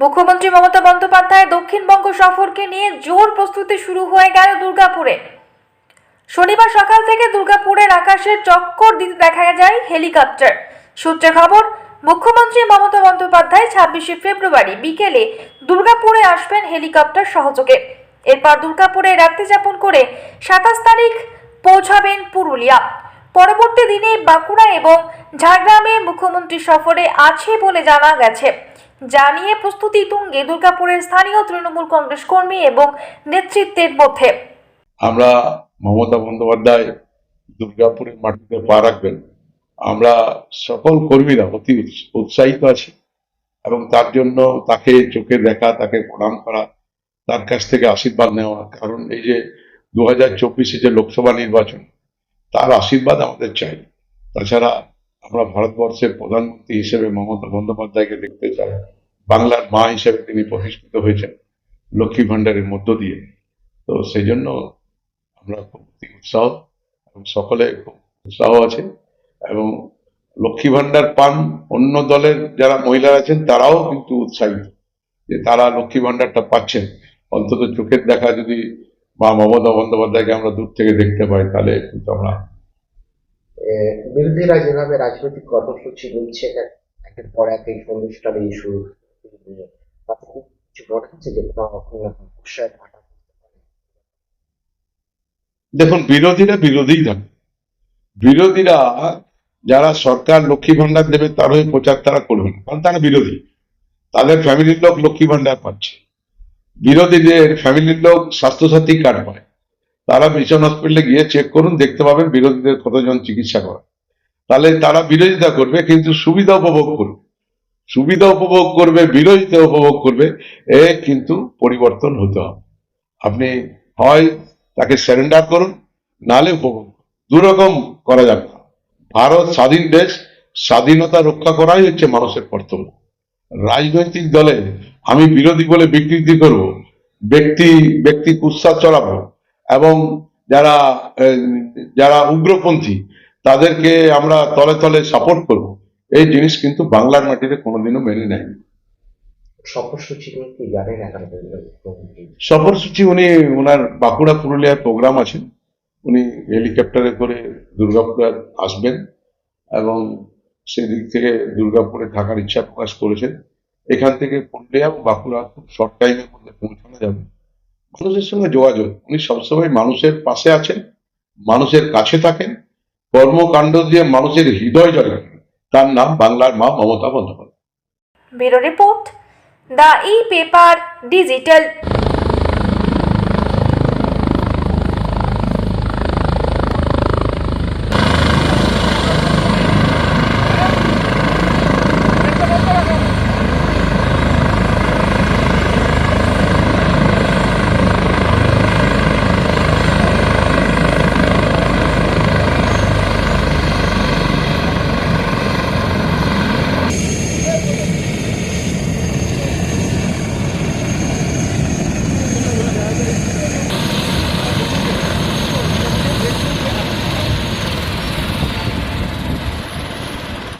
মুখ্যমন্ত্রী মমতা বন্দ্যোপাধ্যায় দক্ষিণবঙ্গ সফরকে নিয়ে জোর প্রস্তুতি শুরু হয়ে গেল দুর্গাপুরে। শনিবার সকাল থেকে দুর্গাপুরের আকাশে চক্কর দিতে দেখা যায় হেলিকপ্টার। সূত্রে খবর, মুখ্যমন্ত্রী মমতা বন্দ্যোপাধ্যায় ছাব্বিশে ফেব্রুয়ারি বিকেলে দুর্গাপুরে আসবেন হেলিকপ্টার সহযোগে। এরপর দুর্গাপুরে রাত্রি যাপন করে সাতাশ তারিখ পৌঁছাবেন পুরুলিয়া। পরবর্তী দিনে বাঁকুড়া এবং ঝাড়গ্রামে মুখ্যমন্ত্রী সফরে আছে বলে জানা গেছে। জানিয়ে প্রস্তুতি তুঙ্গে দুর্গাপুরের স্থানীয় তৃণমূল কংগ্রেস কর্মী এবং নেতৃত্বের মধ্যে। আমরা মমতা বন্দ্যোপাধ্যায় দুর্গাপুরের মাটিতে পা রাখবেন। আমরা সকল কর্মীরা অতি উৎসাহিত আছি এবং তার জন্য তাকে চোখে দেখা তাকে প্রণাম করা, তার কাছ থেকে আশীর্বাদ নেওয়া। কারণ এই যে দু হাজার চব্বিশে যে লোকসভা নির্বাচন, তার আশীর্বাদ আমাদের চাই। তাছাড়া আমরা ভারতবর্ষের প্রধানমন্ত্রী হিসেবে মমতা বন্দ্যোপাধ্যায়কে দেখতে চাই। বাংলার মা হিসেবে তিনি প্রতিষ্ঠিত হয়েছেন লক্ষ্মী ভাণ্ডারের মধ্য দিয়ে। তো সেই জন্য আমরা খুব উৎসাহ এবং সকলে খুব উৎসাহ আছে এবং লক্ষ্মী ভাণ্ডার পান অন্য দলের যারা মহিলা আছেন, তারাও কিন্তু উৎসাহিত যে তারা লক্ষ্মী ভাণ্ডারটা পাচ্ছেন। অন্তত চোখের দেখা যদি মা মমতা বন্দ্যোপাধ্যায়কে আমরা দূর থেকে দেখতে পাই, তাহলে কিন্তু আমরা বিরোধীরা যেভাবে রাজনৈতিক কর্মসূচি নিচ্ছে এক- একের পর এক এই সন্ধিষ্ঠানে ইস্যু তাতে খুব কিছু যে। দেখুন, বিরোধীরা বিরোধীই থাকে বিরোধীরা যারা সরকার লক্ষ্মী ভাণ্ডার দেবে, তার হয়ে প্রচার তারা করবে না। কারণ তারা বিরোধী। তাদের ফ্যামিলির লোক লক্ষ্মী ভাণ্ডার পাচ্ছে। বিরোধীদের ফ্যামিলির লোক স্বাস্থ্যসাথী কার্ড পায়। তারা মিশন হসপিটালে গিয়ে চেক করুন, দেখতে পাবেন বিরোধীদের কতজন চিকিৎসা করে। তাহলে তারা বিরোধিতা করবে, কিন্তু সুবিধা উপভোগ করবে। সুবিধা উপভোগ করবে, বিরোধিতা উপভোগ করবে, এ কিন্তু পরিবর্তন হতে হবে। আপনি হয় তাকে স্যারেন্ডার করুন, নালে উপভোগ। দুরকম করা যাবে না। ভারত স্বাধীন দেশ, স্বাধীনতা রক্ষা করাই হচ্ছে মানুষের কর্তব্য। রাজনৈতিক দলে আমি বিরোধী বলে বিকৃতি করব, ব্যক্তি ব্যক্তি কুৎসা চড়াবো এবং যারা যারা উগ্রপন্থী তাদেরকে আমরা তলে তলে সাপোর্ট করব। এই জিনিস কিন্তু বাংলার মাটিতে কোনোদিনও মেনে নেয়নি। সফরসূচি উনি ওনার বাঁকুড়া পুরুলিয়ার প্রোগ্রাম আছে। উনি হেলিকপ্টারে করে দুর্গাপুরে আসবেন এবং সেদিক থেকে দুর্গাপুরে থাকার ইচ্ছা প্রকাশ করেছেন। এখান থেকে পুরুলিয়া এবং বাঁকুড়া খুব শর্ট টাইমের মধ্যে পৌঁছানো যাবে। মানুষের সঙ্গে যোগাযোগ উনি সবসময় মানুষের পাশে আছেন, মানুষের কাছে থাকেন, কর্মকাণ্ড দিয়ে মানুষের হৃদয় জয়। তার নাম বাংলার মা Mamata Bandyopadhyay bureau report, the e paper digital